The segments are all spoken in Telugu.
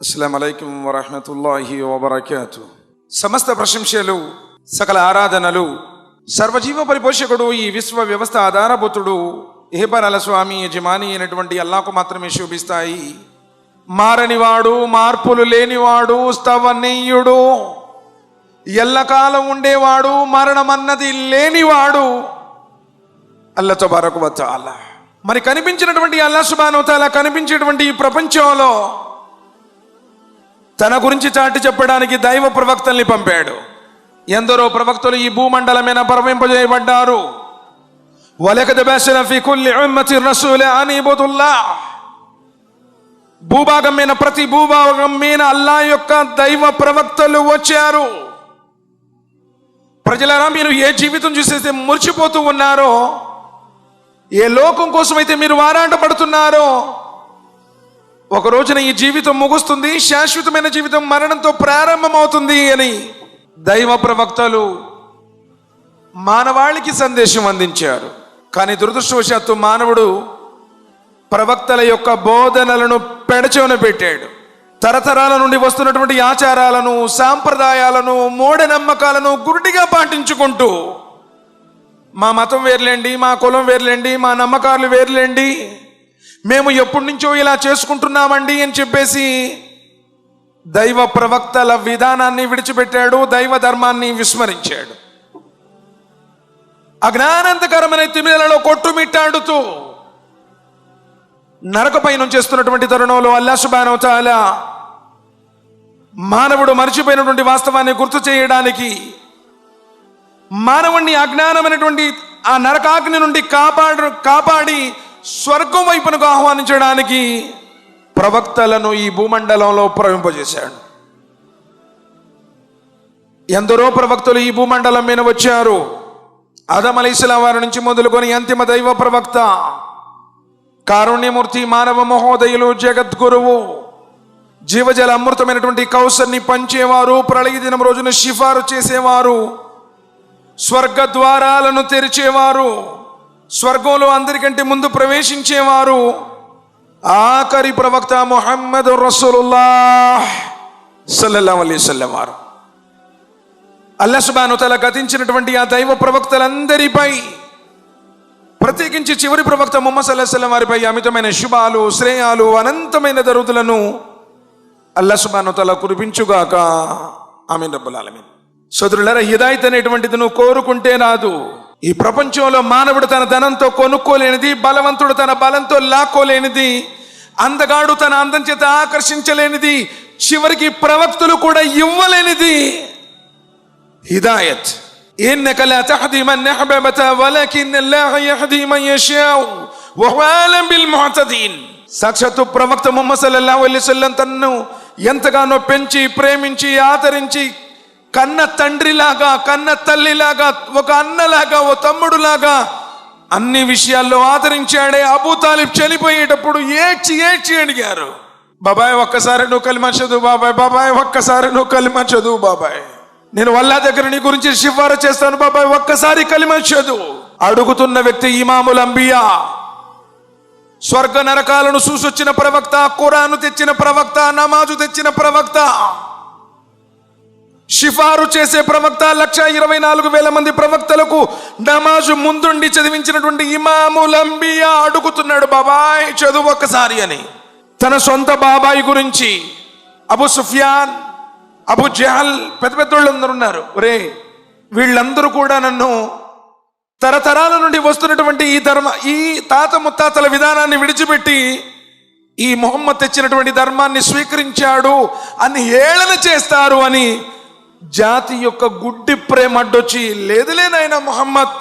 అస్సలం అలైకం వరహమతుల్లాహి వబర్కాతు. సమస్త ప్రశంసలు సకల ఆరాధనలు సర్వజీవ పరిపోషకుడు ఈ విశ్వ వ్యవస్థ ఆధారభూతుడు ఏహపరల స్వామి యజమాని అయినటువంటి అల్లాకు మాత్రమే శోభిస్తాయి. మారనివాడు మార్పులు లేనివాడు స్తవనీయుడు ఎల్లకాలం ఉండేవాడు మరణమన్నది లేనివాడు అల్లతో బరకు అల్లా మరి కనిపించినటువంటి అల్లా సుబానవతాల కనిపించేటువంటి ఈ ప్రపంచంలో తన గురించి చాటి చెప్పడానికి దైవ ప్రవక్తల్ని పంపాడు. ఎందరో ప్రవక్తలు ఈ భూమండలమైన పరవింపజేయబడ్డారు. భూభాగం మీద ప్రతి భూభాగం మీద అల్లా యొక్క దైవ ప్రవక్తలు వచ్చారు. ప్రజలారా మీరు ఏ జీవితం చూసేస్తే మురిచిపోతూ ఉన్నారో ఏ లోకం కోసమైతే మీరు వారాటపడుతున్నారో ఒక రోజున ఈ జీవితం ముగుస్తుంది శాశ్వతమైన జీవితం మరణంతో ప్రారంభమవుతుంది అని దైవ ప్రవక్తలు మానవాళికి సందేశం అందించారు. కానీ దురదృష్టవశాత్తు మానవుడు ప్రవక్తల యొక్క బోధనలను పెడచెవిన పెట్టాడు. తరతరాల నుండి వస్తున్నటువంటి ఆచారాలను సాంప్రదాయాలను మూఢనమ్మకాలను గురుడిగా పాటించుకుంటూ మా మతం వేర్లేండి మా కులం వేర్లేండి మా నమ్మకాలు వేర్లేండి మేము ఎప్పటి నుంచో ఇలా చేసుకుంటున్నామండి అని చెప్పేసి దైవ ప్రవక్తల విధానాన్ని విడిచిపెట్టాడు దైవ ధర్మాన్ని విస్మరించాడు. అజ్ఞానంతకరమైన తిమిలలో కొట్టుమిట్టాడుతూ నరకపైన చేస్తున్నటువంటి తరుణంలో అల్లా చాలా మానవుడు మర్చిపోయినటువంటి వాస్తవాన్ని గుర్తు చేయడానికి మానవుణ్ణి అజ్ఞానమైనటువంటి ఆ నరకాగ్ని నుండి కాపాడు కాపాడి స్వర్గం వైపునకు ఆహ్వానించడానికి ప్రవక్తలను ఈ భూమండలంలో ప్రవింపజేశాడు ఎందరో ప్రవక్తలు ఈ భూమండలం మీద వచ్చారు. ఆదం అలీస్లాం వారి నుంచి మొదలుకొని అంతిమ దైవ ప్రవక్త కారుణ్యమూర్తి మానవ మహోదయులు జగద్గురువు జీవజల అమృతమైనటువంటి కౌసర్ని పంచేవారు ప్రళయ దినం రోజున సిఫారు చేసేవారు స్వర్గ ద్వారాలను తెరిచేవారు స్వర్గంలో అందరికంటే ముందు ప్రవేశించేవారు ఆఖరి ప్రవక్త మొహమ్మద్ రసూలుల్లా సల్లల్లా అలైవల్లం వారు. అల్లాసుబాను తల గతించినటువంటి ఆ దైవ ప్రవక్తలందరిపై ప్రత్యేకించి చివరి ప్రవక్త ముహమ్మద్ సల్లాహం వారిపై అమితమైన శుభాలు శ్రేయాలు అనంతమైన దరుదులను అల్లాసుబాను తల కురిపించుగాక. ఆమె రబ్బులాలమీన్ సోదరులరా హిదాయిత్ అనేటువంటిది నువ్వు కోరుకుంటే రాదు. ఈ ప్రపంచంలో మానవుడు తన ధనంతో కొనుక్కోలేనిది బలవంతుడు తన బలంతో లాక్కోలేనిది అందగాడు తన అందం చేత ఆకర్షించలేనిది చివరికి ప్రవక్తలు కూడా ఇవ్వలేనిది హిదాయత్ إنك لا تهدي من أحببت ولكن الله يهدي من يشاء وهو أعلم بالمعتدين సాక్షాత్తు ప్రవక్త ముహమ్మద్ సల్లల్లాహు అలైహి వసల్లం తన్ను ఎంతగానో పెంచి ప్రేమించి ఆదరించి కన్న తండ్రిలాగా కన్న తల్లిలాగా ఒక అన్నలాగా ఓ తమ్ముడులాగా అన్ని విషయాల్లో ఆదరించాడే అబూ చనిపోయేటప్పుడు ఏడ్చి ఏడ్చి అడిగారు. బాబాయ్ ఒక్కసారి నువ్వు కలిమా చదువు బాబాయ్ బాబాయ్ ఒక్కసారి నువ్వు కలిమ చదువు బాబాయ్. నేను వల్లా దగ్గర నీ గురించి సిఫారసు చేస్తాను బాబాయ్ ఒక్కసారి కలిమా చదువు అడుగుతున్న వ్యక్తి ఇమాముల్ అంబియా. స్వర్గ నరకాలను చూసొచ్చిన ప్రవక్త కురాను తెచ్చిన ప్రవక్త నమాజు తెచ్చిన ప్రవక్త. షిఫారు చేసే ప్రవక్త లక్ష ఇరవై నాలుగు వేల మంది ప్రవక్తలకు నమాజు ముందుండి చదివించినటువంటి ఇమాములంబియా అడుగుతున్నాడు బాబాయ్ చదువు ఒక్కసారి అని. తన సొంత బాబాయి గురించి అబు సుఫియాన్ అబు జహల్ పెద్ద పెద్ద వాళ్ళందరూ ఉన్నారు. రే వీళ్ళందరూ కూడా నన్ను తరతరాల నుండి వస్తున్నటువంటి ఈ ధర్మ ఈ తాత ముత్తాతల విధానాన్ని విడిచిపెట్టి ఈ మొహమ్మద్ తెచ్చినటువంటి ధర్మాన్ని స్వీకరించాడు అని హేళన చేస్తారు అని జాతి యొక్క గుడ్డి ప్రేమ అడ్డొచ్చి లేదులేనైనా మొహమ్మద్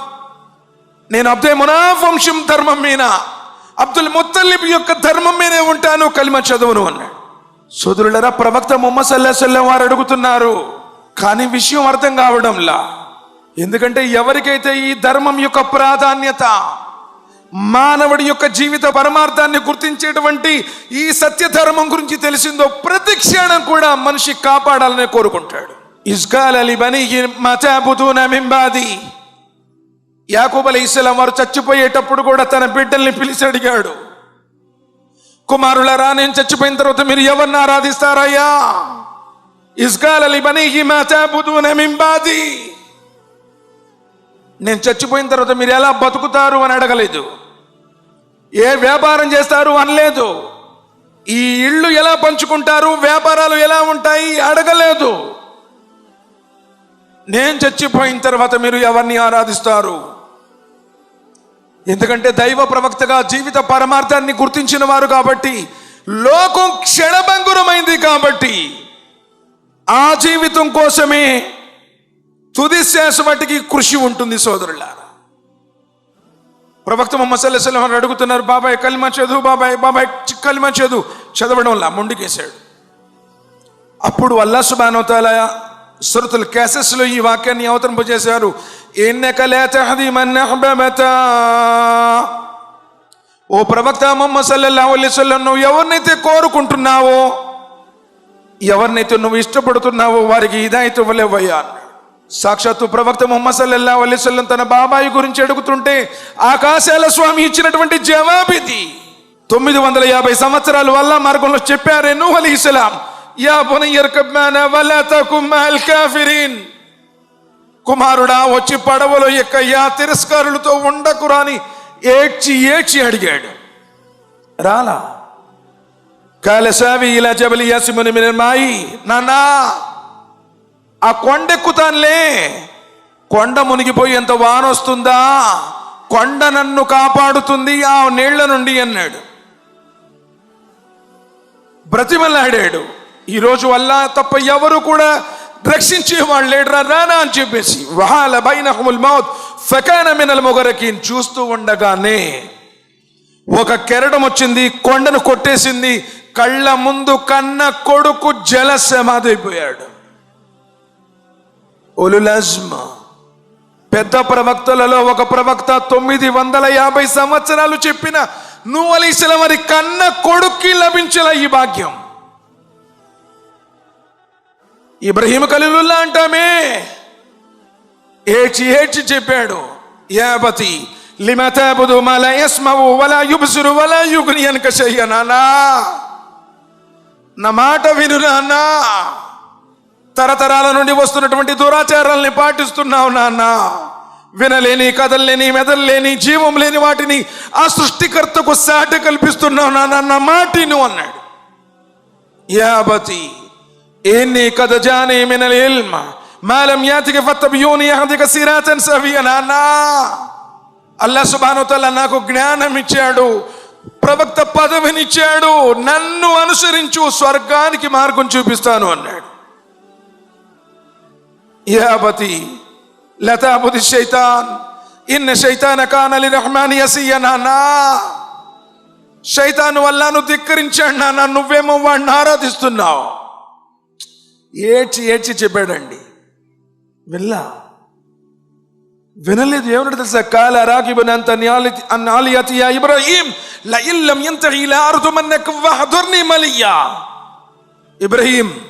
నేను అబ్దే మునాఫంశం ధర్మం మీద అబ్దుల్ ముత్తల్లిబ్ యొక్క ధర్మం మీదే ఉంటాను కలిమ చదువును అన్నాడు. సోదరులరా ప్రవక్త మొహమ్మద్ సల్లా సల్లం వారు అడుగుతున్నారు కానీ విషయం అర్థం కావడంలా? ఎందుకంటే ఎవరికైతే ఈ ధర్మం యొక్క ప్రాధాన్యత మానవుడి యొక్క జీవిత పరమార్థాన్ని గుర్తించేటువంటి ఈ సత్య ధర్మం గురించి తెలిసిందో ప్రతి క్షణం కూడా మనిషి కాపాడాలని కోరుకుంటాడు. ఇస్గాల్ అలీ బని మచాబుదూన మింబాది యాకూబ్ అలీ ఇస్లాం వారు చచ్చిపోయేటప్పుడు కూడా తన బిడ్డల్ని పిలిచి అడిగాడు. కుమారులరా నేను చచ్చిపోయిన తర్వాత మీరు ఎవరిని ఆరాధిస్తారయ్యా? ఇస్కాలలి అలీ బనీ తాబుదూన మింబాది నేను చచ్చిపోయిన తర్వాత మీరు ఎలా బతుకుతారు అని అడగలేదు. ఏ వ్యాపారం చేస్తారు అనలేదు. ఈ ఇళ్ళు ఎలా పంచుకుంటారు? వ్యాపారాలు ఎలా ఉంటాయి? అడగలేదు. నేను చచ్చిపోయిన తర్వాత మీరు ఎవరిని ఆరాధిస్తారు? ఎందుకంటే దైవ ప్రవక్తగా జీవిత పరమార్థాన్ని గుర్తించిన వారు కాబట్టి లోకం క్షణభంగురమైంది కాబట్టి ఆ జీవితం కోసమే తుది శ్వాస కృషి ఉంటుంది సోదరులారా. ప్రవక్త మొహమ్మద్ సల్లాహం అని అడుగుతున్నారు బాబాయ్ కలిమా చదువు బాబాయ్ బాబాయ్ చి- కలిమా చదువు. చదవడం వల్ల ముండికేశాడు అప్పుడు అల్లా సుబానోతాల సురతుల్ క్యాసెస్లో ఈ వాక్యాన్ని అవతరింపజేశారు. ఎన్నక లేతహది ఓ ప్రవక్త మొహమ్మద్ సల్లల్లాహు అలైహి నువ్వు ఎవరినైతే కోరుకుంటున్నావో ఎవరినైతే నువ్వు ఇష్టపడుతున్నావో వారికి ఇదైతే ఇవ్వలేవయ్యా సాక్షాత్తు ప్రవక్త ముహమ్మద్ సల్లల్లాహు అలైహి తన బాబాయి గురించి అడుగుతుంటే ఆకాశాల స్వామి ఇచ్చినటువంటి జవాబిది తొమ్మిది వందల యాభై సంవత్సరాల వల్ల మార్గంలో చెప్పారే నువ్వు అలీ ఇస్లాం యా బునయ్యర్కబ్ మానా వలా తకుమ్ మఅల్ కాఫిరీన్ కుమారుడా వచ్చి పడవలో ఎక్కయ్యా తిరస్కారులతో ఉండకురాని ఏడ్చి ఏడ్చి అడిగాడు. రాలా? కాలసావి ఇలా జబలి యాసిముని మాయి నానా ఆ కొండెక్కుతానులే. కొండ మునిగిపోయేంత వాన వస్తుందా కొండ నన్ను కాపాడుతుంది ఆ నీళ్ళ నుండి అన్నాడు. బ్రతిమలాడాడు. ఈరోజు వల్ల తప్ప ఎవరు కూడా రక్షించే వాళ్ళు లేడరా రానా అని చెప్పేసి. వహాల బైనహుముల్ మౌత్ ఫకాన మినల్ మొగరకిన్ చూస్తూ ఉండగానే ఒక కెరటం వచ్చింది కొండను కొట్టేసింది కళ్ళ ముందు కన్న కొడుకు జల సమాధైపోయాడు ఒలులజ్మ పెద్ద ప్రవక్తలలో ఒక ప్రవక్త తొమ్మిది వందల యాభై సంవత్సరాలు చెప్పిన నువ్వు అలీసల వారి కన్న కొడుక్కి లభించల ఈ భాగ్యం. ఇబ్రహీం కలిలుల్లా అంటామే. ఏడ్చి ఏడ్చి చెప్పాడు యాపతి లిమతాబుదు మల యస్మవు వల యుబ్సురు వల యుగుని అనక చెయ్యనానా నా మాట విను నాన్నా తరతరాల నుండి వస్తున్నటువంటి దురాచారాల్ని పాటిస్తున్నావు నాన్న వినలేని కథల్లేని మెదల్లేని జీవం లేని వాటిని ఆ సృష్టికర్తకు సాట కల్పిస్తున్నావు నాన్న నా మాటిను అన్నాడు. యాబతి ఎన్ని కథ జానే మినల్ ఇల్మ మాలం యాతికి ఫత్తబియూని యహదిక సిరాతన్ సవియ నాన్న అల్లా సుబానుతల నాకు జ్ఞానం ఇచ్చాడు ప్రవక్త పదవినిచ్చాడు నన్ను అనుసరించు స్వర్గానికి మార్గం చూపిస్తాను అన్నాడు يا أبتي لا تعبد الشيطان إن الشيطان كان للرحمن يسيا నాన్నా శైతాను వల్ల నువ్వు ధిక్కరించాడు నాన్న నువ్వేమో వాడిని ఆరాధిస్తున్నావు ఏడ్చి ఏడ్చి చెప్పాడండి. వెళ్ళా. వినలేదు ఏమన్నా తెలుసా? కాల రాకిబున్ అంత నాలియతి యా ఇబ్రాహీం ల ఇల్లం యంతహి వహదుర్ని మలియా. ఇబ్రహీం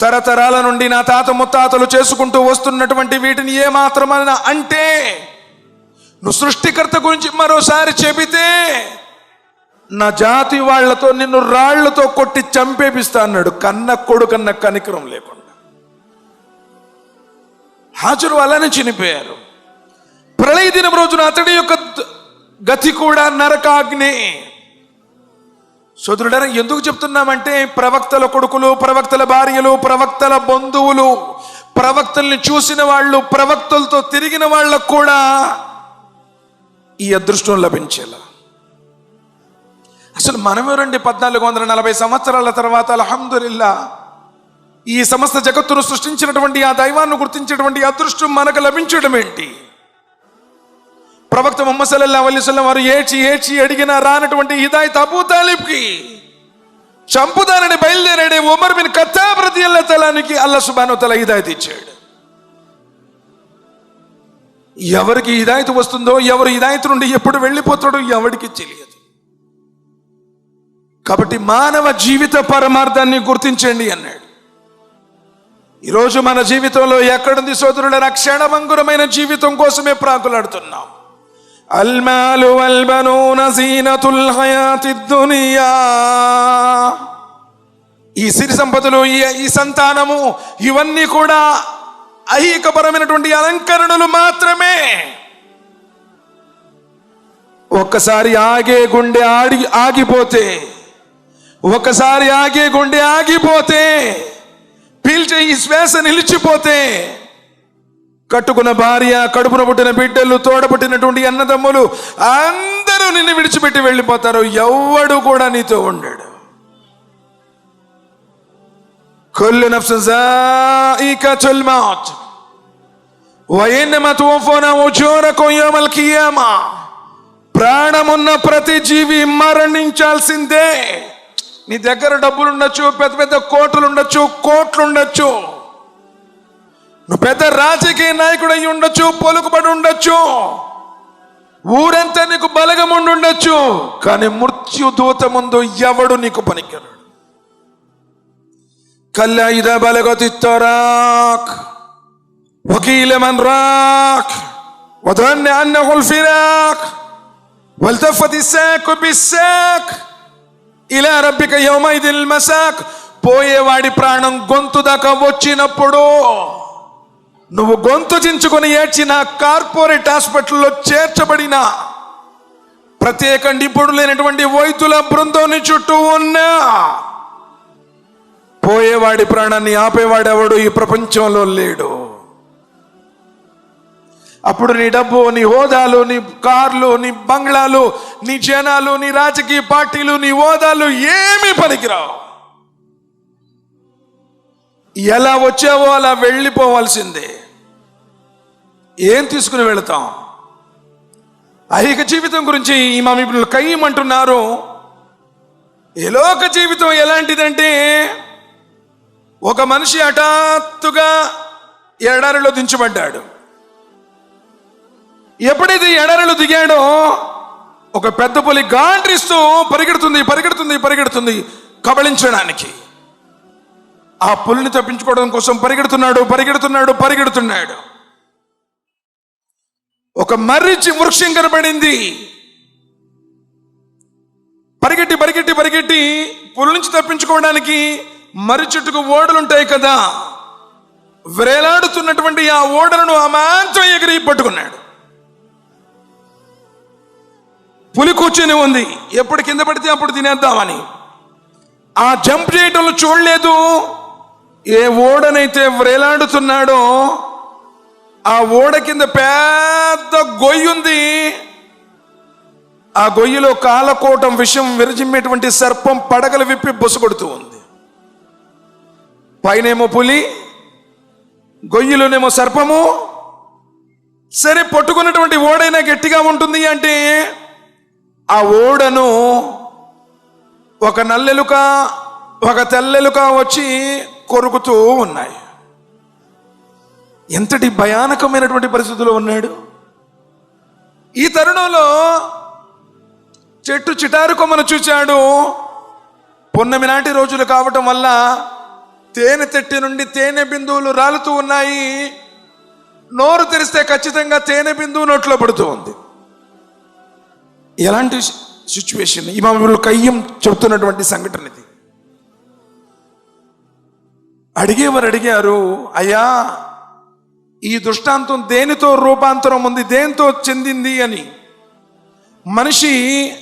తరతరాల నుండి నా తాత ముత్తాతలు చేసుకుంటూ వస్తున్నటువంటి వీటిని ఏ మాత్రమైనా అంటే నువ్వు సృష్టికర్త గురించి మరోసారి చెబితే నా జాతి వాళ్ళతో నిన్ను రాళ్ళతో కొట్టి చంపేపిస్తా అన్నాడు. కన్న కొడుకన్న కనికరం లేకుండా. హాజరు అలానే చనిపోయారు. ప్రళయ దినం రోజున అతడి యొక్క గతి కూడా నరకాగ్ని. సోదరుడరా ఎందుకు చెప్తున్నామంటే ప్రవక్తల కొడుకులు ప్రవక్తల భార్యలు ప్రవక్తల బంధువులు ప్రవక్తల్ని చూసిన వాళ్ళు ప్రవక్తలతో తిరిగిన వాళ్ళకు కూడా ఈ అదృష్టం లభించేలా. అసలు మనమెవరండి పద్నాలుగు వందల నలభై సంవత్సరాల తర్వాత అల్హమ్దులిల్లా ఈ సమస్త జగత్తును సృష్టించినటువంటి ఆ దైవాన్ని గుర్తించేటువంటి అదృష్టం మనకు లభించడం ఏంటి? ప్రవక్త ముహమ్మద్ సల్లల్లాహు వారు ఏడ్చి ఏడ్చి అడిగిన రానటువంటి హిదాయత్ అబూ తాలిబ్కి చంపుదానని బయలుదేరాడే ఉమర్ బిన్ ఖత్తాబ్ రదియల్లాహు తలానికి అల్లా సుబాను తల హిదాయత్ ఇచ్చాడు. ఎవరికి హిదాయత్ వస్తుందో ఎవరు హిదాయత్ నుండి ఎప్పుడు వెళ్ళిపోతాడో ఎవరికి తెలియదు. కాబట్టి మానవ జీవిత పరమార్థాన్ని గుర్తించండి అన్నాడు. ఈరోజు మన జీవితంలో ఎక్కడుంది సోదరుల రక్షణ? మంగురమైన జీవితం కోసమే ప్రాకులాడుతున్నాం. అల్మాలు అల్బనూ జీనతుల్ ఈ సిరి సంపదలు ఈ ఈ సంతానము ఇవన్నీ కూడా ఐహికపరమైనటువంటి అలంకరణలు మాత్రమే. ఒక్కసారి ఆగే గుండె ఆడి ఆగిపోతే ఒకసారి ఆగే గుండె ఆగిపోతే పీల్చే ఈ శ్వాస నిలిచిపోతే కట్టుకున్న భార్య కడుపున పుట్టిన బిడ్డలు తోడపుట్టినటువంటి అన్నదమ్ములు అందరూ నిన్ను విడిచిపెట్టి వెళ్ళిపోతారు ఎవ్వడు కూడా నీతో ఉండడు كل نفس ذائقة الموت وإنما توفون أجوركم يوم القيامة ప్రాణమున్న ప్రతి జీవి మరణించాల్సిందే నీ దగ్గర డబ్బులు ఉండొచ్చు పెద్ద పెద్ద కోట్లు ఉండొచ్చు కోట్లు ఉండొచ్చు నువ్వు పెద్ద రాజకీయ నాయకుడు అయి ఉండొచ్చు పలుకుబడి ఉండొచ్చు ఊరంతా నీకు బలగం ఉండి ఉండొచ్చు కానీ మృత్యు దూత ముందు ఎవడు నీకు పనికిరాడు كلا إذا بلغت التراك وقيل من راك وظن أنه الفراق والتفت الساق بالساق ఇలా రబ్బిక యౌమైదిల్ మసాక్. పోయేవాడి ప్రాణం గొంతు దాకా వచ్చినప్పుడు నువ్వు గొంతు చించుకుని ఏడ్చిన కార్పొరేట్ హాస్పిటల్లో చేర్చబడిన ప్రత్యేక నిపుణులు లేనటువంటి వైద్యుల బృందం చుట్టూ ఉన్నా పోయేవాడి ప్రాణాన్ని ఆపేవాడెవడు ఈ ప్రపంచంలో లేడు. అప్పుడు నీ డబ్బు నీ హోదాలు నీ కార్లు నీ బంగ్లాలు నీ జనాలు నీ రాజకీయ పార్టీలు నీ హోదాలు ఏమీ పనికిరావు. ఎలా వచ్చావో అలా వెళ్ళిపోవాల్సిందే. ఏం తీసుకుని వెళతాం? ఐహిక జీవితం గురించి ఈ మా ఇప్పుడు కయ్యమంటున్నారు ఎలోక జీవితం ఎలాంటిదంటే ఒక మనిషి హఠాత్తుగా ఎడారిలో దించబడ్డాడు. ఎప్పుడైతే ఎడరలు దిగాడో ఒక పెద్ద పులి గాండ్రిస్తూ పరిగెడుతుంది పరిగెడుతుంది పరిగెడుతుంది కబళించడానికి. ఆ పులిని తప్పించుకోవడం కోసం పరిగెడుతున్నాడు పరిగెడుతున్నాడు పరిగెడుతున్నాడు. ఒక మర్రిచి వృక్షం కనబడింది. పరిగెట్టి పరిగెట్టి పరిగెట్టి పులి నుంచి తప్పించుకోవడానికి మర్రి చెట్టుకు ఓడలుంటాయి కదా. వేలాడుతున్నటువంటి ఆ ఓడలను అమాంతం ఎగిరి పట్టుకున్నాడు. పులి కూర్చొని ఉంది. ఎప్పుడు కింద పడితే అప్పుడు తినేద్దామని. ఆ జంప్ చేయటంలో చూడలేదు. ఏ ఓడనైతే వ్రేలాడుతున్నాడో ఆ ఓడ కింద పెద్ద గొయ్యి ఉంది. ఆ గొయ్యిలో కాలకోటం విషం విరజిమ్మేటువంటి సర్పం పడగలు విప్పి బొసగొడుతూ ఉంది. పైనేమో పులి గొయ్యిలోనేమో సర్పము. సరే పట్టుకున్నటువంటి ఓడైనా గట్టిగా ఉంటుంది అంటే ఆ ఓడను ఒక నల్లెలుక ఒక తెల్లెలుక వచ్చి కొరుకుతూ ఉన్నాయి. ఎంతటి భయానకమైనటువంటి పరిస్థితిలో ఉన్నాడు. ఈ తరుణంలో చెట్టు చిటారు కొమ్మను చూచాడు. పున్నమి నాటి రోజులు కావటం వల్ల తేనె తెట్టి నుండి తేనె బిందువులు రాలుతూ ఉన్నాయి. నోరు తెరిస్తే ఖచ్చితంగా తేనె బిందువు నోట్లో పడుతూ ఉంది. ఎలాంటి సిచ్యువేషన్ ఇమాములు కయ్యం చెబుతున్నటువంటి సంఘటన ఇది. అడిగేవారు అడిగారు అయ్యా ఈ దృష్టాంతం దేనితో రూపాంతరం ఉంది? దేనితో చెందింది? అని. మనిషి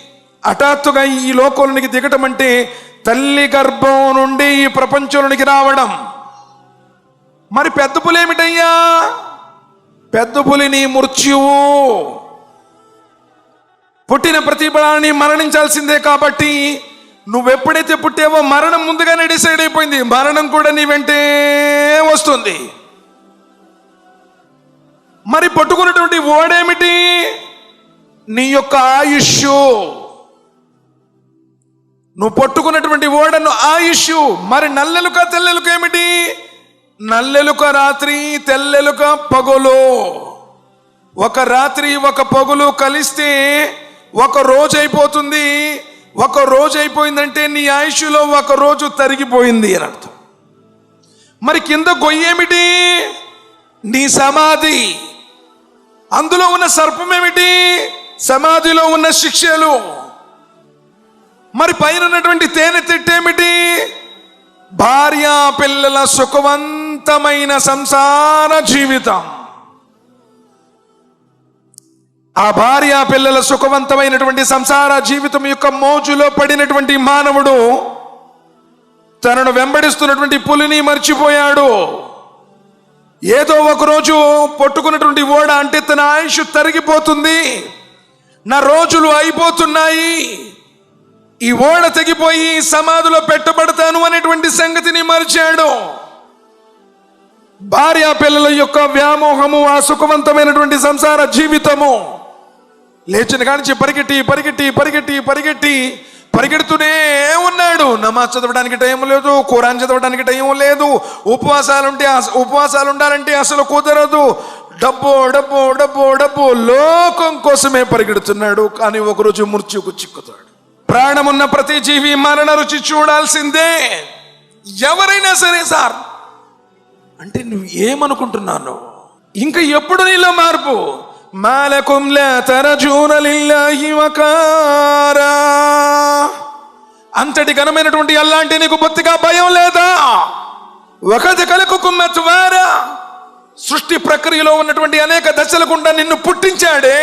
హఠాత్తుగా ఈ లోకంలోనికి దిగటం అంటే తల్లి గర్భం నుండి ఈ ప్రపంచంలోనికి రావడం. మరి పెద్ద పులి ఏమిటయ్యా? పెద్ద పులిని మృత్యువు. పుట్టిన ప్రతి బలాన్ని మరణించాల్సిందే కాబట్టి నువ్వెప్పుడైతే పుట్టావో మరణం ముందుగానే డిసైడ్ అయిపోయింది. మరణం కూడా నీ వెంటే వస్తుంది. మరి పట్టుకున్నటువంటి ఓడేమిటి? నీ యొక్క ఆయుష్ నువ్వు పట్టుకున్నటువంటి ఓడను ఆయుష్ మరి నల్లెలుక తెల్లెలుక ఏమిటి? నల్లెలుక రాత్రి తెల్లెలుక పగులు. ఒక రాత్రి ఒక పగులు కలిస్తే ఒక రోజు అయిపోతుంది. ఒక రోజు అయిపోయిందంటే నీ ఆయుష్లో ఒక రోజు తరిగిపోయింది అని అర్థం. మరి కింద గొయ్యేమిటి నీ సమాధి. అందులో ఉన్న సర్పం ఏమిటి? సమాధిలో ఉన్న శిక్షలు. మరి పైన ఉన్నటువంటి తేనె తిట్టేమిటి భార్య పిల్లల సుఖవంతమైన సంసార జీవితం. ఆ భార్య పిల్లల సుఖవంతమైనటువంటి సంసార జీవితం యొక్క మోజులో పడినటువంటి మానవుడు తనను వెంబడిస్తున్నటువంటి పులిని మర్చిపోయాడు. ఏదో ఒక రోజు పట్టుకున్నటువంటి ఓడ అంటే తన ఆయుష్ తరిగిపోతుంది. నా రోజులు అయిపోతున్నాయి. ఈ ఓడ తెగిపోయి సమాధిలో పెట్టబడతాను అనేటువంటి సంగతిని మరిచాడు. భార్య పిల్లల యొక్క వ్యామోహము ఆ సుఖవంతమైనటువంటి సంసార జీవితము లేచిన కానించి పరిగెట్టి పరిగెట్టి పరిగెట్టి పరిగెట్టి పరిగెడుతూనే ఉన్నాడు. నమాజ్ చదవడానికి టైం లేదు ఖురాన్ చదవడానికి టైం లేదు. ఉపవాసాలుంటే ఉపవాసాలు ఉండాలంటే అసలు కుదరదు. డబ్బు డబ్బు డబ్బు డబ్బు లోకం కోసమే పరిగెడుతున్నాడు. కానీ ఒకరోజు మృత్యుకు చిక్కుతాడు. ప్రాణమున్న ప్రతి జీవి మరణ రుచి చూడాల్సిందే. ఎవరైనా సరే సార్ అంటే నువ్వు ఏమనుకుంటున్నాను? ఇంకా ఎప్పుడు నీలో మార్పు? మాలకుం లా తరజూన లిల్లాహి వకారా అంతటి ఘనమైనటువంటి అల్లాంటి నీకు బొత్తిగా భయం లేదా ఒకది కలకు కుమ్మత్వారా సృష్టి ప్రక్రియలో ఉన్నటువంటి అనేక దశల గుండా నిన్ను పుట్టించాడే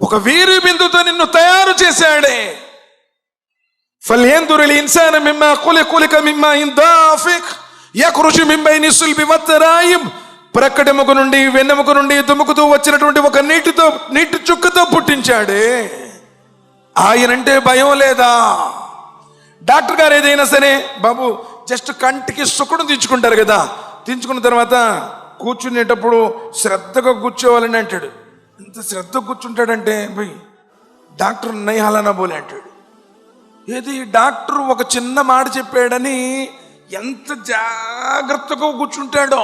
ఒక వీరి బిందుతో నిన్ను తయారు చేశాడే فلينظر الإنسان مما خلق خلق مما دافق يخرج من بين الصلب والترايب ప్రక్కడెముక నుండి వెన్నెముక నుండి దుముకుతూ వచ్చినటువంటి ఒక నీటితో నీటి చుక్కతో పుట్టించాడే. ఆయనంటే భయం లేదా? డాక్టర్ గారు ఏదైనా సరే బాబు జస్ట్ కంటికి సుఖం తీర్చుకుంటారు కదా. తీర్చుకున్న తర్వాత కూర్చునేటప్పుడు శ్రద్ధగా కూర్చోవాలని అంటాడు. ఎంత శ్రద్ధ కూర్చుంటాడంటే పోయి డాక్టర్ నైహాలనా బోలే అంటాడు. ఏది డాక్టర్ ఒక చిన్న మాట చెప్పాడని ఎంత జాగ్రత్తగా కూర్చుంటాడో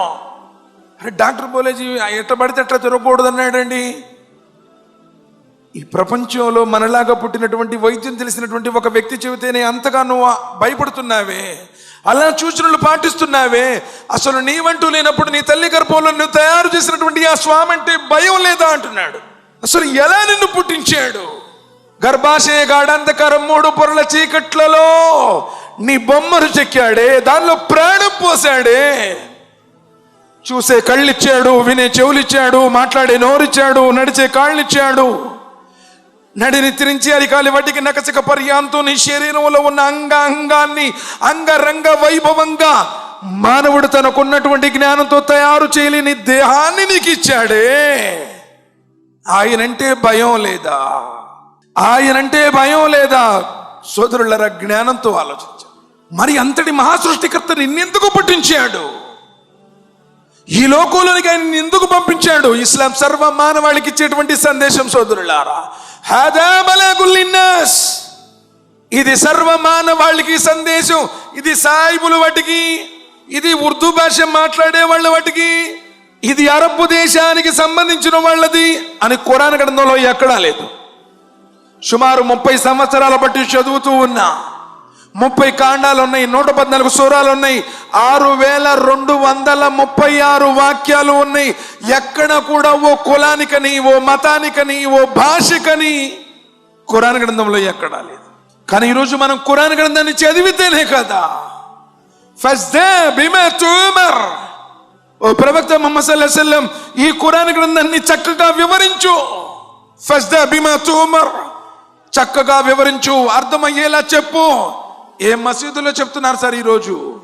అరే డాక్టర్ బోలేజీ ఎట్ట పడితే ఎట్లా తిరగకూడదు అన్నాడండి ఈ ప్రపంచంలో మనలాగా పుట్టినటువంటి వైద్యం తెలిసినటువంటి ఒక వ్యక్తి చెబితేనే అంతగా నువ్వు భయపడుతున్నావే అలా సూచనలు పాటిస్తున్నావే. అసలు నీవంటూ లేనప్పుడు నీ తల్లి గర్భంలో నువ్వు తయారు చేసినటువంటి ఆ స్వామి అంటే భయం లేదా అంటున్నాడు. అసలు ఎలా నిన్ను పుట్టించాడు? గర్భాశయ గాఢంధకరం మూడు పొరల చీకట్లలో నీ బొమ్మను చెక్కాడే దానిలో ప్రాణం పోసాడే. చూసే కళ్ళిచ్చాడు వినే చెవులిచ్చాడు మాట్లాడే నోరిచ్చాడు నడిచే కాళ్ళిచ్చాడు. నడిని తిరించి అరికాలి వాటికి నకచక పర్యాంతో నీ శరీరంలో ఉన్న అంగ అంగాన్ని అంగరంగ వైభవంగా మానవుడు తనకున్నటువంటి జ్ఞానంతో తయారు చేయలేని దేహాన్ని నీకు ఇచ్చాడే ఆయనంటే భయం లేదా? ఆయనంటే భయం లేదా? సోదరులరా జ్ఞానంతో ఆలోచించాడు. మరి అంతటి మహాసృష్టికర్త నిన్నెందుకు పుట్టించాడు? ఈ లోకంలోనికి ఆయన ఎందుకు పంపించాడు? ఇస్లాం సర్వ మానవాళికి ఇచ్చేటువంటి సందేశం సోదరులారా. హదా ఇది సర్వ మానవాళికి సందేశం. ఇది సాయిబుల వాటికి. ఇది ఉర్దూ భాష మాట్లాడే వాళ్ళ వాటికి. ఇది అరబ్బు దేశానికి సంబంధించిన వాళ్ళది అని ఖురాన్ గ్రంథంలో ఎక్కడా లేదు. సుమారు ముప్పై సంవత్సరాల బట్టి చదువుతూ ఉన్నా. ముప్పై కాండాలు ఉన్నాయి నూట పద్నాలుగు సూరాలు ఉన్నాయి ఆరు వేల రెండు వందల ముప్పై ఆరు వాక్యాలు ఉన్నాయి. ఎక్కడ కూడా ఓ కులానికని ఓ మతానికని ఓ భాషకని కురాన్ గ్రంథంలో ఎక్కడా లేదు. కానీ ఈరోజు మనం కురాన్ గ్రంథాన్ని చదివితేనే కదా. ఓ ప్రవక్త మొహమ్మద్ ఈ కురాన్ గ్రంథాన్ని చక్కగా వివరించు. ఫస్దా బిమా తూమర్. చక్కగా వివరించు అర్థమయ్యేలా చెప్పు. ఏ మసీదులో చెప్తున్నారు సార్ ఈరోజు?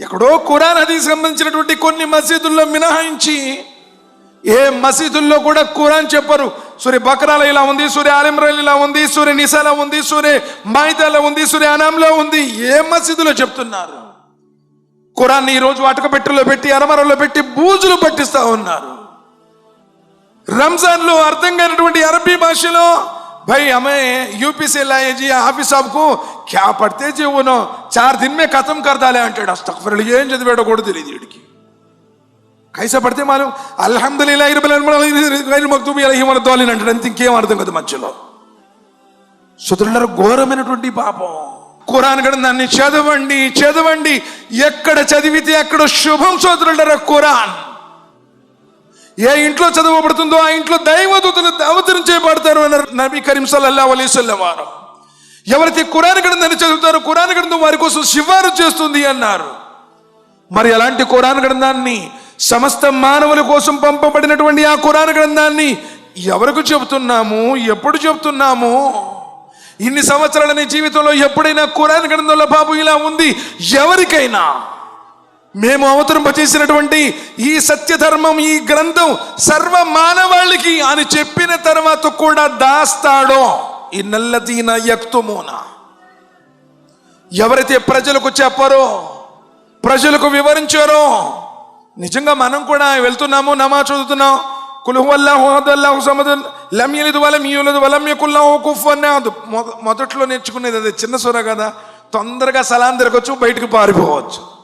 ఎక్కడో ఖురాన్ హదీస్ సంబంధించినటువంటి కొన్ని మసీదుల్లో మినహాయించి ఏ మసీదుల్లో కూడా ఖురాన్ చెప్పరు. సూర్య బక్రాల ఇలా ఉంది సూర్య ఆలిమ్రాన్ ఇలా ఉంది సూర్య నిసాలా ఉంది సూర్య మాయిదాలో ఉంది సూర్య అనాంలో ఉంది. ఏ మసీదులో చెప్తున్నారు? ఖురాన్ ఈరోజు రోజు పెట్టి అరమరలో పెట్టి బూజులు పట్టిస్తా ఉన్నారు. రంజాన్లో అర్థం కానటువంటి అరబీ భాషలో भाई हमें यूपी से लाए जी हाफिज साहब को क्या पढ़ते जी वो नो चार दिन में खत्म कर डाले అంటాడు అస్తగఫిర్ ఏం చదివాడో కూడా తెలియదు వీడికి కైసా పడితే మాలు అల్హమ్దుల్లాహి రబ్బిల్ ఆలమీన్ గైర్ మక్తూబి అలైహిం వలద్దాలిన్ అంటాడు అంత ఇంకేం అర్థం కదా మధ్యలో సుతులలో ఘోరమైనటువంటి పాపం ఖురాన్ గ్రంథాన్ని చదవండి చదవండి ఎక్కడ చదివితే అక్కడ శుభం సోదరులరా ఖురాన్ ఏ ఇంట్లో చదవబడుతుందో ఆ ఇంట్లో దైవదూతలు అవతరించేయబడతారు అన్నారు నబీ కరీం సల్లల్లా అలైహి వసల్లం వారు. ఎవరైతే కురాన్ గ్రంథాన్ని చదువుతారో కురాన్ గ్రంథం వారి కోసం శివారు చేస్తుంది అన్నారు. మరి అలాంటి కురాన్ గ్రంథాన్ని సమస్త మానవుల కోసం పంపబడినటువంటి ఆ కురాన్ గ్రంథాన్ని ఎవరికి చెబుతున్నాము? ఎప్పుడు చెబుతున్నాము? ఇన్ని సంవత్సరాల నీ జీవితంలో ఎప్పుడైనా కురాన్ గ్రంథంలో బాబు ఇలా ఉంది? ఎవరికైనా? మేము అవతరింపచేసినటువంటి ఈ సత్యధర్మం ఈ గ్రంథం సర్వ మానవాళికి అని చెప్పిన తర్వాత కూడా దాస్తాడో. ఈ నల్లదీన యక్తుమూన. ఎవరైతే ప్రజలకు చెప్పరో ప్రజలకు వివరించారో నిజంగా మనం కూడా వెళ్తున్నాము నమా చదువుతున్నాం. కులుహల్లాహు అల్లాహు లమ్యలిదు లం యలిద్ వలం యూలద్ వలం యకుల్లాహు కుఫువన్ అహద్. మొదట్లో నేర్చుకునేది అదే చిన్న సొర కదా. తొందరగా సలాం తిరగచ్చు బయటికి పారిపోవచ్చు.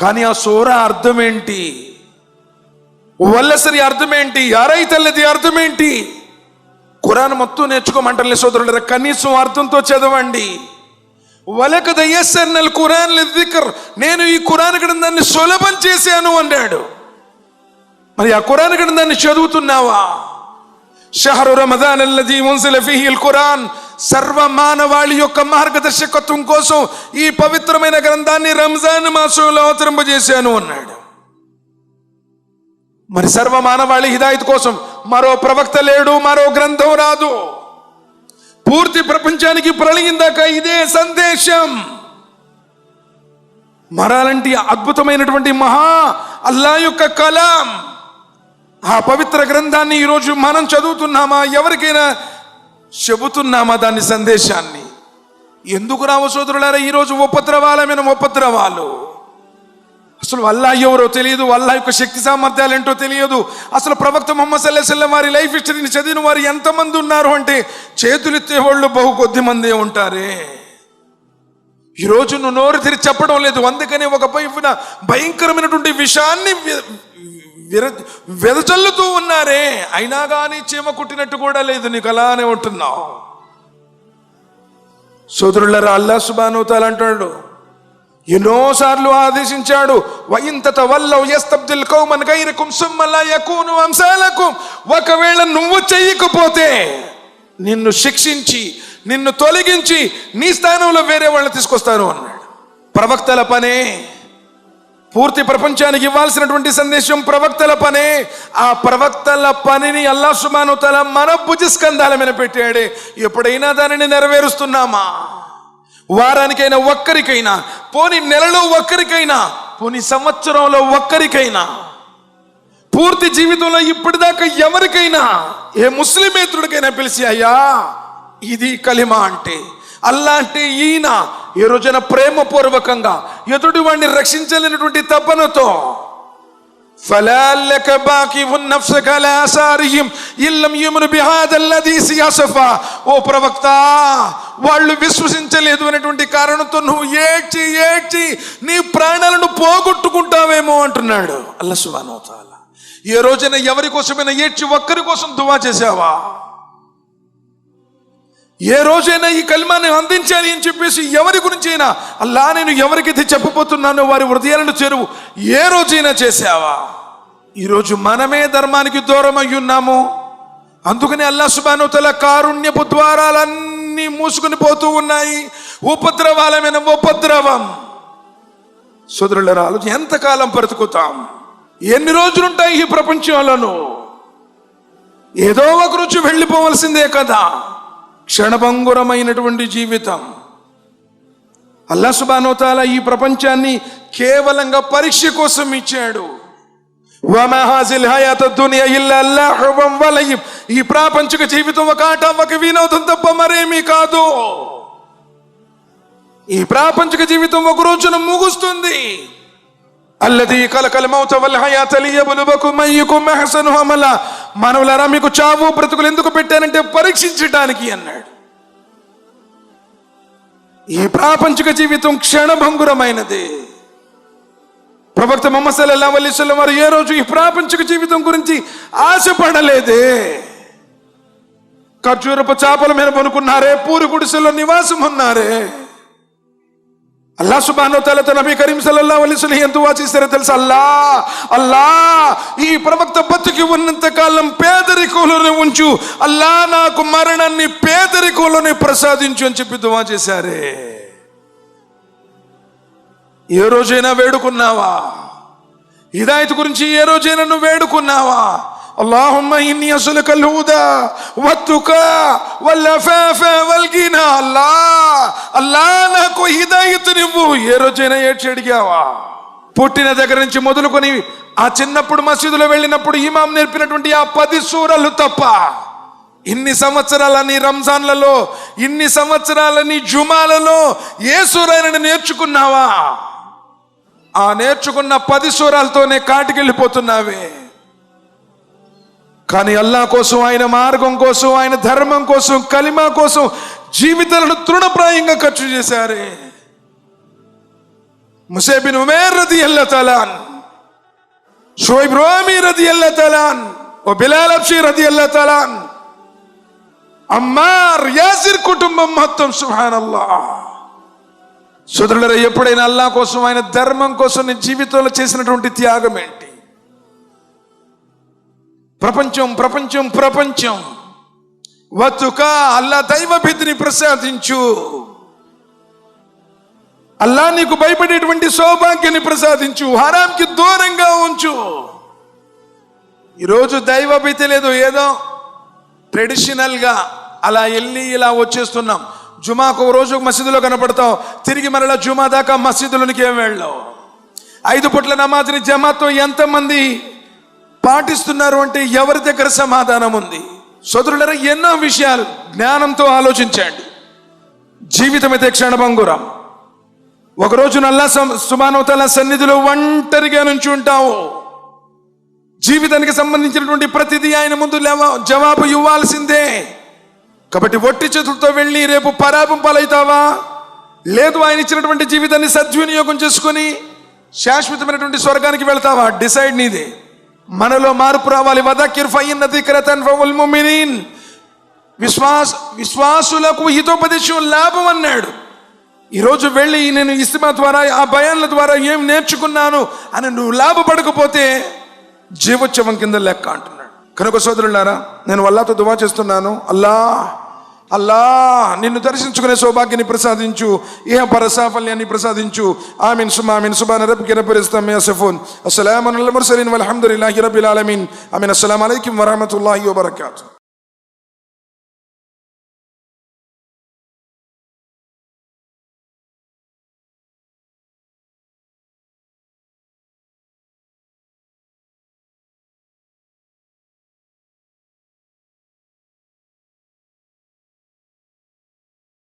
కానీ ఆ సూర అర్థం ఏంటి వల్లసరి అర్థం ఏంటి అరైతల్లది అర్థం ఏంటి ఖురాన్ మొత్తం నేర్చుకోమంటలే సోదరుల కనీసం అర్థంతో చదవండి. వలక దయస్సన్నల్ కురాన్ దిక్కర్ నేను ఈ ఖురాన్ గ్రంథాన్ని సులభం చేశాను అన్నాడు. మరి ఆ కురాన్ గ్రంథాన్ని చదువుతున్నావా? షహరు రమదాన్ అల్లజీ మున్సిల ఫిహిల్ ఖురాన్. సర్వ మానవాళి యొక్క మార్గదర్శకత్వం కోసం ఈ పవిత్రమైన గ్రంథాన్ని రంజాన్ మాసంలో అవతరింపజేశాను అన్నాడు. మరి సర్వ మానవాళి హిదాయత్ కోసం మరో ప్రవక్త లేడు మరో గ్రంథం రాదు. పూర్తి ప్రపంచానికి ప్రళయిందాక ఇదే సందేశం. మరాలంటి అద్భుతమైనటువంటి మహా అల్లా యొక్క కలాం. ఆ పవిత్ర గ్రంథాన్ని ఈరోజు మనం చదువుతున్నామా? ఎవరికైనా చెబుతున్నామా దాని సందేశాన్ని? ఎందుకు రావు సోదరులారా ఈరోజు ఉపద్రవాల మీద ఉపద్రవాలు? అసలు అల్లా ఎవరో తెలియదు అల్లా యొక్క శక్తి సామర్థ్యాలు ఏంటో తెలియదు. అసలు ప్రవక్త మొహమ్మద్ సల్లాహం వారి లైఫ్ హిస్టరీని చదివిన వారు ఎంతమంది ఉన్నారు అంటే చేతులెత్తే వాళ్ళు బహు కొద్ది మందే ఉంటారే. ఈరోజు నువ్వు నోరు తెరిచి చెప్పడం లేదు. అందుకని ఒక వైపున భయంకరమైనటువంటి విషయాన్ని విర వెదజల్లుతూ ఉన్నారే. అయినా కానీ చీమ కుట్టినట్టు కూడా లేదు. నీకు అలానే ఉంటున్నావు. సోదరులరా అల్లా సుబానుతాలు అంటాడు ఎన్నోసార్లు ఆదేశించాడు. వయింతత వల్ల యస్తబ్దిల్ కౌమన్ గైరకుం సుమ్మలా యకూను అంశాలకు ఒకవేళ నువ్వు చెయ్యకపోతే నిన్ను శిక్షించి నిన్ను తొలగించి నీ స్థానంలో వేరే వాళ్ళని తీసుకొస్తాను అన్నాడు. ప్రవక్తల పనే. పూర్తి ప్రపంచానికి ఇవ్వాల్సినటువంటి సందేశం ప్రవక్తల పనే. ఆ ప్రవక్తల పనిని అల్లా సుమాను తల మన భుజస్కంధాల మీద పెట్టాడే. ఎప్పుడైనా దానిని నెరవేరుస్తున్నామా? వారానికైనా ఒక్కరికైనా పోని నెలలో ఒక్కరికైనా పోని సంవత్సరంలో ఒక్కరికైనా పూర్తి జీవితంలో ఇప్పటిదాకా ఎవరికైనా ఏ ముస్లిమేతుడికైనా పిలిచి అయ్యా ఇది కలిమ అంటే అల్లా అంటే ఈయన ఏ రోజైన ప్రేమపూర్వకంగా ఎదుటి వాడిని రక్షించలేనటువంటి తపనతో فلعلك باقي نفسك على آثارهم إن لم يؤمنوا بهذا الذي سيصفا ఓ ప్రవక్త వాళ్ళు విశ్వసించలేదు అనేటువంటి కారణంతో నువ్వు ఏడ్చి ఏడ్చి నీ ప్రాణాలను పోగొట్టుకుంటావేమో అంటున్నాడు అల్లా సుబానో తాలా ఏ రోజైనా ఎవరి కోసమైనా ఏడ్చి ఒక్కరి కోసం దువా చేసావా ఏ రోజైనా ఈ కల్మాన్ని అందించాలి అని చెప్పేసి ఎవరి గురించి అయినా అల్లా నేను ఎవరికైతే చెప్పబోతున్నానో వారి హృదయాలను చేరువు. ఏ రోజైనా చేసావా ఈరోజు మనమే ధర్మానికి దూరం అయి ఉన్నాము. అందుకని అల్లా సుబానుతల కారుణ్యపు ద్వారాలన్నీ మూసుకుని పోతూ ఉన్నాయి. ఉపద్రవాల మీద ఉపద్రవం సోదరుల ఎంతకాలం బ్రతుకుతాం? ఎన్ని రోజులుంటాయి ఈ ప్రపంచంలోనూ? ఏదో ఒక రోజు వెళ్ళిపోవలసిందే కదా. క్షణభంగురమైనటువంటి జీవితం. అల్లా సుబానోతాల ఈ ప్రపంచాన్ని కేవలంగా పరీక్ష కోసం ఇచ్చాడు. ఈ ప్రాపంచిక జీవితం ఒక ఆట ఒక వినోదం తప్ప మరేమీ కాదు. ఈ ప్రాపంచిక జీవితం ఒక రోజున ముగుస్తుంది. అల్లది కలకల మౌత వల్ హయాత లియబులువకుం అయ్యుకుం అహ్సను అమలా. మనవులారా మీకు చావు బ్రతుకులు ఎందుకు పెట్టానంటే పరీక్షించడానికి అన్నాడు. ఈ ప్రాపంచిక జీవితం క్షణభంగురమైనది. ప్రవక్త మొహమ్మద్ సల్లా అలైహి వారు ఏ రోజు ఈ ప్రాపంచిక జీవితం గురించి ఆశపడలేదే. ఖర్జూరపు చాపల మీద పనుకున్నారే పూరి గుడిసెలో నివాసం ఉన్నారే అల్లా సుబానో తలతో నబీ కరీం సల్లల్లాహు అలైహి వసల్లం ఎంత దువా అల్లా అల్లా ఈ ప్రవక్త బతికి ఉన్నంత కాలం పేదరికంలోనే ఉంచు. అల్లా నాకు మరణాన్ని పేదరికంలోనే ప్రసాదించు అని చెప్పి దువా చేశారే. ఏ రోజైనా వేడుకున్నావా? హిదాయత్ గురించి ఏ రోజైనా నువ్వు వేడుకున్నావా? اللهم إني أسألك الهدى والتقى والعفاف والغنى الله అల్లా నాకు హిదాయత్ నువ్వు ఏ రోజైనా ఏడ్చి అడిగావా పుట్టిన దగ్గర నుంచి మొదలుకొని ఆ చిన్నప్పుడు మసీదులో వెళ్ళినప్పుడు ఇమాం నేర్పినటువంటి ఆ పది సూరలు తప్ప ఇన్ని సంవత్సరాలని రంజాన్లలో ఇన్ని సంవత్సరాలని జుమాలలో ఏ సూరాయని నేర్చుకున్నావా ఆ నేర్చుకున్న పది సూరాలతోనే కాటికెళ్ళిపోతున్నావే కానీ అల్లా కోసం ఆయన మార్గం కోసం ఆయన ధర్మం కోసం కలిమా కోసం జీవితాలను తృణప్రాయంగా ఖర్చు చేశారే. ముసేబిన్ ఉమేర్ రది అల్లా తలాన్ షోయిబ్ రోమి రది అల్లా తలాన్ ఓ బిలాల్ అబ్షి రది అల్లా తలాన్ అమ్మార్ యాసిర్ కుటుంబం మొత్తం సుహానల్లా సోదరులరా ఎప్పుడైనా అల్లా కోసం ఆయన ధర్మం కోసం నీ జీవితంలో చేసినటువంటి త్యాగం ఏంటి? ప్రపంచం ప్రపంచం ప్రపంచం. వతుక అల్లా దైవ భీతిని ప్రసాదించు. అల్లా నీకు భయపడేటువంటి సౌభాగ్యాన్ని ప్రసాదించు. హరాంకి దూరంగా ఉంచు. ఈరోజు దైవ భీతి లేదు ఏదో ట్రెడిషనల్గా అలా వెళ్ళి ఇలా వచ్చేస్తున్నాం. జుమాకు ఒక రోజు మసీదులో కనపడతాం తిరిగి మరలా జుమా దాకా మసీదులోనికి ఏం వెళ్ళావు? ఐదు పుట్ల నమాజ్ని జమాతో ఎంతమంది పాటిస్తున్నారు అంటే ఎవరి దగ్గర సమాధానం ఉంది? సోదరులరా ఎన్నో విషయాలు జ్ఞానంతో ఆలోచించండి. జీవితం అయితే క్షణభంగురం. ఒకరోజు నల్లా సుమానవతల సన్నిధిలో ఒంటరిగా నుంచి ఉంటావు. జీవితానికి సంబంధించినటువంటి ప్రతిదీ ఆయన ముందు జవాబు ఇవ్వాల్సిందే. కాబట్టి ఒట్టి చేతులతో వెళ్ళి రేపు పరాపం పాలవుతావా? లేదు ఆయన ఇచ్చినటువంటి జీవితాన్ని సద్వినియోగం చేసుకొని శాశ్వతమైనటువంటి స్వర్గానికి వెళ్తావా? డిసైడ్ నీదే. మనలో మార్పు రావాలి. వదకిర్ విశ్వాస విశ్వాసులకు హితోపదేశం లాభం అన్నాడు. ఈరోజు వెళ్ళి నేను ఇస్తిమా ద్వారా ఆ భయాల ద్వారా ఏం నేర్చుకున్నాను అని నువ్వు లాభపడకపోతే జీవోత్సవం కింద లెక్క అంటున్నాడు. కనుక సోదరులారా నేను అల్లాతో దువా చేస్తున్నాను. అల్లా అల్లా నిన్ను దర్శించుకునే సౌభాగ్యాన్ని ప్రసాదించు. ఇహ పర సాఫల్యాన్ని ప్రసాదించు. ఆమిన్ సుమామిన్ సుబాన రబ్కి రబ్బిస్తాం యసఫూన్ అస్సలాము అలైకుం వరహమతుల్లాహి రబ్బిల్ ఆలమీన్. ఆమెన్ అస్సలాము అలైకుం వరహమతుల్లాహి వబరకాతుహు